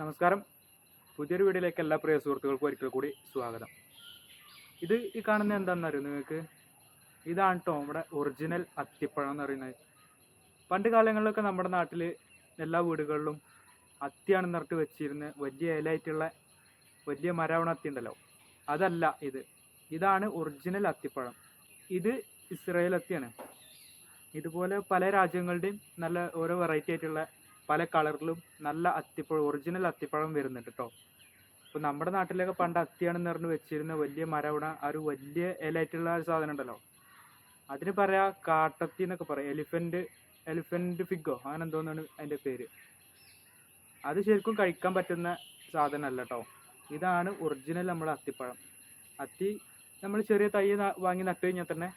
നമസ്കാരം. പുതിയൊരു വീഡിയോയിലേക്ക് എല്ലാ പ്രിയ സുഹൃത്തുക്കൾക്കും ഒരിക്കൽ കൂടി സ്വാഗതം. ഇത് ഈ കാണുന്ന എന്താണെന്നറിയോ നിങ്ങൾക്ക്? ഇതാണ് കേട്ടോ നമ്മുടെ ഒറിജിനൽ അത്തിപ്പഴം എന്ന് പറയുന്നത്. പണ്ട് കാലങ്ങളിലൊക്കെ നമ്മുടെ നാട്ടിൽ എല്ലാ വീടുകളിലും അത്തിയാണ് നിറട്ട് വെച്ചിരുന്ന വലിയ ഇലയായിട്ടുള്ള വലിയ മരവണ അത്തി ഉണ്ടല്ലോ. അതല്ല ഇത്. ഇതാണ് ഒറിജിനൽ അത്തിപ്പഴം. ഇത് ഇസ്രായേൽ അത്തിയാണ്. ഇതുപോലെ പല രാജ്യങ്ങളുടെയും നല്ല ഓരോ വെറൈറ്റി ആയിട്ടുള്ള പല കളറിലും നല്ല അത്തിപ്പഴം ഒറിജിനൽ അത്തിപ്പഴം വരുന്നുണ്ട് കേട്ടോ ഇപ്പോൾ നമ്മുടെ നാട്ടിലൊക്കെ പണ്ട് അത്തിയാണെന്ന് പറഞ്ഞ് വെച്ചിരുന്ന വലിയ മരവിട ആ ഒരു വലിയ ഇലയായിട്ടുള്ള ഒരു സാധനം ഉണ്ടല്ലോ. അതിന് പറയാ കാട്ടത്തി എന്നൊക്കെ പറയാം. എലിഫന്റ് എലിഫന്റ് ഫിഗോ അങ്ങനെ എന്തോന്നാണ് അതിന്റെ പേര്. അത് ശരിക്കും കഴിക്കാൻ പറ്റുന്ന സാധനമല്ല കേട്ടോ ഇതാണ് ഒറിജിനൽ നമ്മുടെ അത്തിപ്പഴം. അത്തി നമ്മൾ ചെറിയ തൈ വാങ്ങി നട്ടു കഴിഞ്ഞാൽ തന്നെ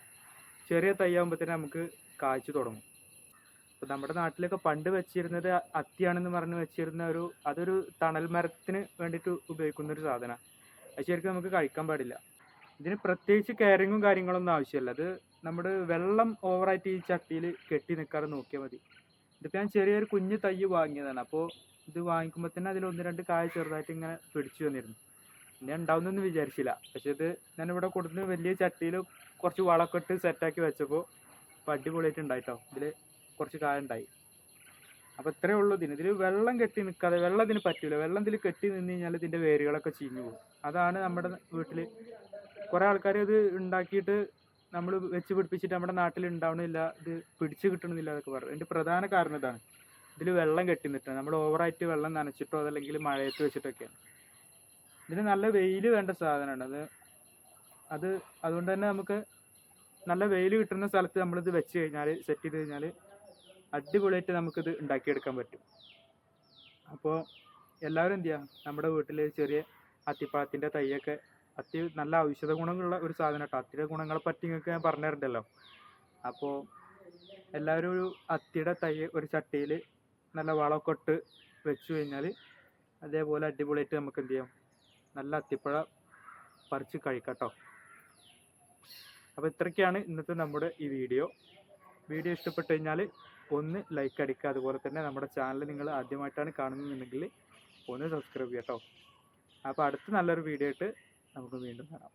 ചെറിയ തൈ ആകുമ്പോൾ തന്നെ നമുക്ക് കായ്ച്ചു തുടങ്ങും. ഇപ്പൊ നമ്മുടെ നാട്ടിലൊക്കെ പണ്ട് വെച്ചിരുന്നത് അത്തിയാണെന്ന് പറഞ്ഞ് വെച്ചിരുന്ന ഒരു അതൊരു തണൽ മരത്തിന് വേണ്ടിയിട്ട് ഉപയോഗിക്കുന്ന ഒരു സാധന. അത് ശരിക്കും നമുക്ക് കഴിക്കാൻ പാടില്ല. ഇതിന് പ്രത്യേകിച്ച് കെയറിങ്ങും കാര്യങ്ങളൊന്നും ആവശ്യമില്ല. അത് നമ്മുടെ വെള്ളം ഓവറായിട്ട് ഈ ചട്ടിയിൽ കെട്ടി നിൽക്കാതെ നോക്കിയാൽ മതി. ഇതിപ്പോൾ ഞാൻ ചെറിയൊരു കുഞ്ഞു തൈ വാങ്ങിയതാണ്. അപ്പോൾ ഇത് വാങ്ങിക്കുമ്പോൾ തന്നെ അതിൽ ഒന്ന് രണ്ട് കായ ചെറുതായിട്ട് ഇങ്ങനെ പിടിച്ചു വന്നിരുന്നു. ഞാൻ ഉണ്ടാവുന്നൊന്നും വിചാരിച്ചില്ല. പക്ഷെ ഇത് ഞാൻ ഇവിടെ കൊടുത്ത് വലിയ ചട്ടിയിൽ കുറച്ച് വളമൊക്കെ ഇട്ട് സെറ്റാക്കി വെച്ചപ്പോൾ ഇപ്പോൾ അടിപൊളിയായിട്ട് ഉണ്ടായിട്ടോ. ഇതിൽ കുറച്ച് കായ ഉണ്ടായി. അപ്പോൾ ഇത്രയേ ഉള്ളൂ ഇതിന്. ഇതിൽ വെള്ളം കെട്ടി നിൽക്കാതെ വെള്ളം ഇതിന് പറ്റില്ല വെള്ളം ഇതിൽ കെട്ടി നിന്ന് കഴിഞ്ഞാൽ ഇതിന്റെ വേരുകളൊക്കെ ചീഞ്ഞു പോകും. അതാണ് നമ്മുടെ വീട്ടിൽ കുറേ ആൾക്കാർ ഇത് ഉണ്ടാക്കിയിട്ട് നമ്മൾ വെച്ച് പിടിപ്പിച്ചിട്ട് നമ്മുടെ നാട്ടിൽ ഉണ്ടാവണില്ല ഇത് പിടിച്ചു കിട്ടണമെന്നില്ല എന്നൊക്കെ പറയും. അതിന്റെ പ്രധാന കാരണം ഇതാണ്. ഇതിൽ വെള്ളം കെട്ടി നിൽക്കണം നമ്മൾ ഓവറായിട്ട് വെള്ളം നനച്ചിട്ടോ അതല്ലെങ്കിൽ മഴയത്ത് വെച്ചിട്ടൊക്കെയാണ് ഇതിന് നല്ല വെയിൽ വേണ്ട സാധനമാണ് അത് അത് അതുകൊണ്ട് തന്നെ നമുക്ക് നല്ല വെയിൽ കിട്ടുന്ന സ്ഥലത്ത് നമ്മളിത് വെച്ച് കഴിഞ്ഞാൽ സെറ്റ് ചെയ്ത് കഴിഞ്ഞാൽ അടിപൊളിയായിട്ട് നമുക്കിത് ഉണ്ടാക്കിയെടുക്കാൻ പറ്റും. അപ്പോൾ എല്ലാവരും എന്ത് ചെയ്യുക? നമ്മുടെ വീട്ടിൽ ചെറിയ അത്തിപ്പഴത്തിന്റെ തൈയൊക്കെ അത്തി നല്ല ഔഷധ ഗുണങ്ങളുള്ള ഒരു സാധനം കേട്ടോ. അത്തിയുടെ ഗുണങ്ങളെ പറ്റി നിങ്ങൾക്ക് ഞാൻ പറഞ്ഞു തരണ്ടല്ലോ അപ്പോൾ എല്ലാവരും ഒരു അത്തിയുടെ തൈ ഒരു ചട്ടിയിൽ നല്ല വളമൊക്കെ ഇട്ട് വെച്ച് കഴിഞ്ഞാൽ അതേപോലെ അടിപൊളിയായിട്ട് നമുക്ക് എന്ത് ചെയ്യാം? നല്ല അത്തിപ്പഴ പറിച്ച് കഴിക്കാം കേട്ടോ. അപ്പോൾ ഇത്രയൊക്കെയാണ് ഇന്നത്തെ നമ്മുടെ ഈ വീഡിയോ. വീഡിയോ ഇഷ്ടപ്പെട്ടു കഴിഞ്ഞാൽ ഒന്ന് ലൈക്ക് അടിക്കുക. അതുപോലെ തന്നെ നമ്മുടെ ചാനൽ നിങ്ങൾ ആദ്യമായിട്ടാണ് കാണുന്നതെന്നുണ്ടെങ്കിൽ ഒന്ന് സബ്സ്ക്രൈബ് ചെയ്യാം കേട്ടോ അപ്പോൾ അടുത്ത നല്ലൊരു വീഡിയോ ആയിട്ട് നമുക്ക് വീണ്ടും കാണാം.